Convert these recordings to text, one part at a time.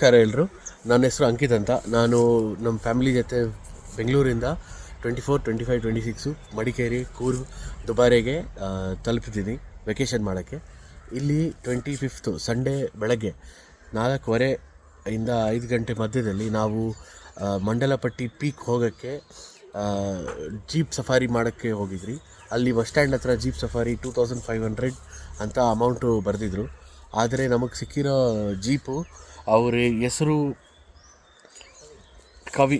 ನಮಸ್ಕಾರ ಎಲ್ಲರೂ ನನ್ನ ಹೆಸರು ಅಂಕಿತ್ ಅಂತ. ನಾನು ನಮ್ಮ ಫ್ಯಾಮಿಲಿ ಜೊತೆ ಬೆಂಗಳೂರಿಂದ twenty four, twenty five, twenty six Madikeri Coorg ದುಬಾರೆಗೆ ತಲುಪಿದ್ದೀನಿ ವೆಕೇಷನ್ ಮಾಡೋಕ್ಕೆ. ಇಲ್ಲಿ ಟ್ವೆಂಟಿ ಫಿಫ್ತು ಸಂಡೇ ಬೆಳಗ್ಗೆ ನಾಲ್ಕೂವರೆ ಇಂದ ಐದು ಗಂಟೆ ಮಧ್ಯದಲ್ಲಿ ನಾವು ಮಂಡಲಪಟ್ಟಿ ಪೀಕ್ ಹೋಗೋಕ್ಕೆ ಜೀಪ್ ಸಫಾರಿ ಮಾಡೋಕ್ಕೆ ಹೋಗಿದ್ರಿ ಅಲ್ಲಿ ಬಸ್ ಸ್ಟ್ಯಾಂಡ್ ಹತ್ರ jeep safari two thousand five hundred ಅಂತ ಅಮೌಂಟು ಬರೆದಿದ್ರು. ಆದರೆ ನಮಗೆ ಸಿಕ್ಕಿರೋ ಜೀಪು ಅವರ ಹೆಸರು ಕವಿ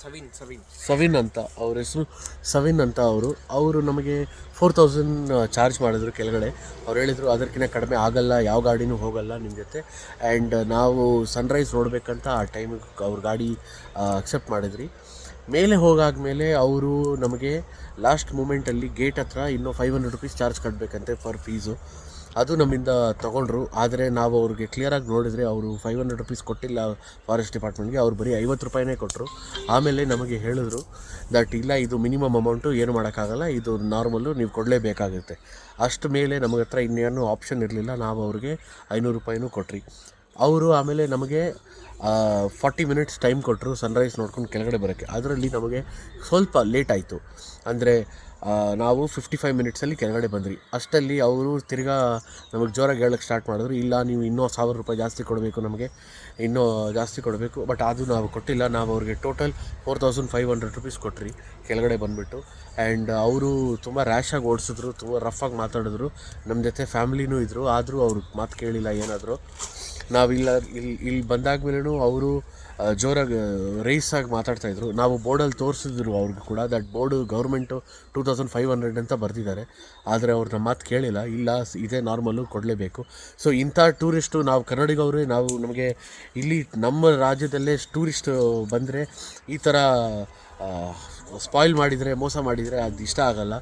ಸವಿನ್ ಸವಿನ್. ಸವಿನ್ ಅಂತ ಅವ್ರ ಹೆಸರು ಸವಿನ್ ಅಂತ ಅವರು. ಅವರು ನಮಗೆ ಫೋರ್ ತೌಸಂಡ್ ಚಾರ್ಜ್ ಮಾಡಿದ್ರು ಕೆಳಗಡೆ. ಅವ್ರು ಹೇಳಿದರು ಅದಕ್ಕಿಂತ ಕಡಿಮೆ ಆಗಲ್ಲ ಯಾವ ಗಾಡಿನೂ ಹೋಗಲ್ಲ ನಿಮ್ಮ ಜೊತೆ. ಆ್ಯಂಡ್ ನಾವು ಸನ್ರೈಸ್ ನೋಡಬೇಕಂತ ಆ ಟೈಮಿಗೆ ಅವ್ರ ಗಾಡಿ ಅಕ್ಸೆಪ್ಟ್ ಮಾಡಿದ್ರಿ. ಮೇಲೆ ಹೋಗಾದ್ಮೇಲೆ ಅವರು ನಮಗೆ ಲಾಸ್ಟ್ ಮೂಮೆಂಟಲ್ಲಿ ಗೇಟ್ ಹತ್ರ ಇನ್ನೂ ಫೈವ್ ಹಂಡ್ರೆಡ್ ರುಪೀಸ್ ಚಾರ್ಜ್ ಕಟ್ಟಬೇಕಂತೆ ಫರ್ ಫೀಸು ಅದು ನಮ್ಮಿಂದ ತೊಗೊಂಡ್ರು. ಆದರೆ ನಾವು ಅವ್ರಿಗೆ ಕ್ಲಿಯರಾಗಿ ನೋಡಿದರೆ ಅವರು ಫೈವ್ ಹಂಡ್ರೆಡ್ ರುಪೀಸ್ ಕೊಟ್ಟಿಲ್ಲ ಫಾರೆಸ್ಟ್ ಡಿಪಾರ್ಟ್ಮೆಂಟ್ಗೆ ಅವ್ರು ಬರೀ ಐವತ್ತು ರೂಪಾಯಿನೇ ಕೊಟ್ಟರು ಆಮೇಲೆ ನಮಗೆ ಹೇಳಿದ್ರು ದಟ್ ಇಲ್ಲ, ಇದು ಮಿನಿಮಮ್ ಅಮೌಂಟು ಏನು ಮಾಡೋಕ್ಕಾಗಲ್ಲ. ಇದು ನಾರ್ಮಲ್ಲು ನೀವು ಕೊಡಲೇಬೇಕಾಗುತ್ತೆ. ಅಷ್ಟು ಮೇಲೆ ನಮಗೆ ಹತ್ರ ಇನ್ನೇನು ಆಪ್ಷನ್ ಇರಲಿಲ್ಲ. ನಾವು ಅವ್ರಿಗೆ ಐನೂರು ರೂಪಾಯಿನೂ ಕೊಟ್ರಿ. ಅವರು ಆಮೇಲೆ ನಮಗೆ ಫಾರ್ಟಿ ಮಿನಿಟ್ಸ್ ಟೈಮ್ ಕೊಟ್ಟರು ಸನ್ರೈಸ್ ನೋಡ್ಕೊಂಡು ಕೆಳಗಡೆ ಬರೋಕ್ಕೆ. ಅದರಲ್ಲಿ ನಮಗೆ ಸ್ವಲ್ಪ ಲೇಟ್ ಆಯಿತು. ಅಂದರೆ ನಾವು ಫಿಫ್ಟಿ ಫೈವ್ ಮಿನಿಟ್ಸಲ್ಲಿ ಕೆಳಗಡೆ ಬಂದ್ರಿ ಅಷ್ಟಲ್ಲಿ ಅವರು ತಿರ್ಗಾ ನಮಗೆ ಜೋರಾಗಿ ಹೇಳಕ್ಕೆ ಸ್ಟಾರ್ಟ್ ಮಾಡಿದ್ರು. ಇಲ್ಲ, ನೀವು ಇನ್ನೂ ಸಾವಿರ ರೂಪಾಯಿ ಜಾಸ್ತಿ ಕೊಡಬೇಕು ನಮಗೆ. ಇನ್ನೂ ಜಾಸ್ತಿ ಕೊಡಬೇಕು. ಬಟ್ ಅದು ನಾವು ಕೊಟ್ಟಿಲ್ಲ. ನಾವು ಅವ್ರಿಗೆ total four thousand five hundred rupees ಕೊಟ್ರಿ. ಕೆಳಗಡೆ ಬಂದುಬಿಟ್ಟು. ಆ್ಯಂಡ್ ಅವರು ತುಂಬ ರ್ಯಾಶಾಗಿ ಓಡಿಸಿದ್ರು. ತುಂಬ ರಫಾಗಿ ಮಾತಾಡಿದ್ರು. ನಮ್ಮ ಜೊತೆ ಫ್ಯಾಮಿಲಿನೂ ಇದ್ದರು ಆದರೂ ಅವ್ರಿಗೆ ಮಾತು ಕೇಳಿಲ್ಲ ಏನಾದರೂ. ನಾವಿಲ್ಲ ಇಲ್ಲಿ ಇಲ್ಲಿ ಬಂದಾದ್ಮೇಲೂ ಅವರು ಜೋರಾಗಿ ರೈಸಾಗಿ ಮಾತಾಡ್ತಾಯಿದ್ರು ನಾವು ಬೋರ್ಡಲ್ಲಿ ತೋರಿಸಿದ್ರು ಅವ್ರಿಗೆ ಕೂಡ. That board government two thousand five hundred ಅಂತ ಬರೆದಿದ್ದಾರೆ. ಆದರೆ ಅವ್ರು ನಮ್ಮ ಮಾತು ಕೇಳಿಲ್ಲ. ಇಲ್ಲ ಇದೇ ನಾರ್ಮಲ್ಲು ಕೊಡಲೇಬೇಕು. ಸೊ ಇಂಥ ಟೂರಿಸ್ಟು ನಾವು ಕನ್ನಡಿಗವರೇ, ನಾವು ನಮಗೆ ಇಲ್ಲಿ ನಮ್ಮ ರಾಜ್ಯದಲ್ಲೇ ಟೂರಿಸ್ಟ್ ಬಂದರೆ ಈ ಥರ ಸ್ಪಾಯ್ಲ್ ಮಾಡಿದರೆ, ಮೋಸ ಮಾಡಿದರೆ ಅದು ಇಷ್ಟ ಆಗಲ್ಲ.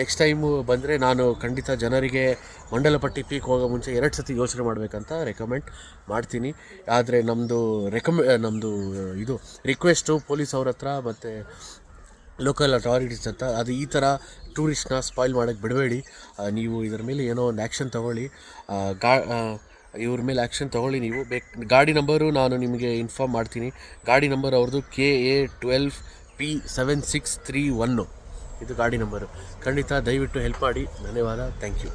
ನೆಕ್ಸ್ಟ್ ಟೈಮು ಬಂದರೆ ನಾನು ಖಂಡಿತ ಜನರಿಗೆ ಮಂಡಲಪಟ್ಟಿ ಪೀಕ್ ಹೋಗೋ ಮುಂಚೆ ಎರಡು ಸತಿ ಯೋಚನೆ ಮಾಡಬೇಕಂತ ರೆಕಮೆಂಡ್ ಮಾಡ್ತೀನಿ. ಆದರೆ ನಮ್ಮದು ರೆಕಮೆ ನಮ್ಮದು ಇದು ರಿಕ್ವೆಸ್ಟು ಪೊಲೀಸ್ ಅವ್ರ ಹತ್ರ ಮತ್ತು ಲೋಕಲ್ ಅಥಾರಿಟೀಸ್ ಅಂತ ಅದು ಈ ಥರ ಟೂರಿಸ್ಟ್ನ ಸ್ಪಾಯ್ಲ್ ಮಾಡೋಕ್ಕೆ ಬಿಡಬೇಡಿ. ನೀವು ಇದರ ಮೇಲೆ ಏನೋ ಒಂದು ಆ್ಯಕ್ಷನ್ ತೊಗೊಳ್ಳಿ. ಗಾ ಇವ್ರ ಮೇಲೆ ಆ್ಯಕ್ಷನ್ ತೊಗೊಳ್ಳಿ ನೀವು. ಬೇಕು, ಗಾಡಿ ನಂಬರು ನಾನು ನಿಮಗೆ ಇನ್ಫಾರ್ಮ್ ಮಾಡ್ತೀನಿ. ಗಾಡಿ ನಂಬರ್ ಅವ್ರದ್ದು K A twelve P seven six three one ಇದು ಗಾಡಿ ನಂಬರು. ಖಂಡಿತ ದಯವಿಟ್ಟು ಹೆಲ್ಪ್ ಮಾಡಿ. ಧನ್ಯವಾದ. Thank you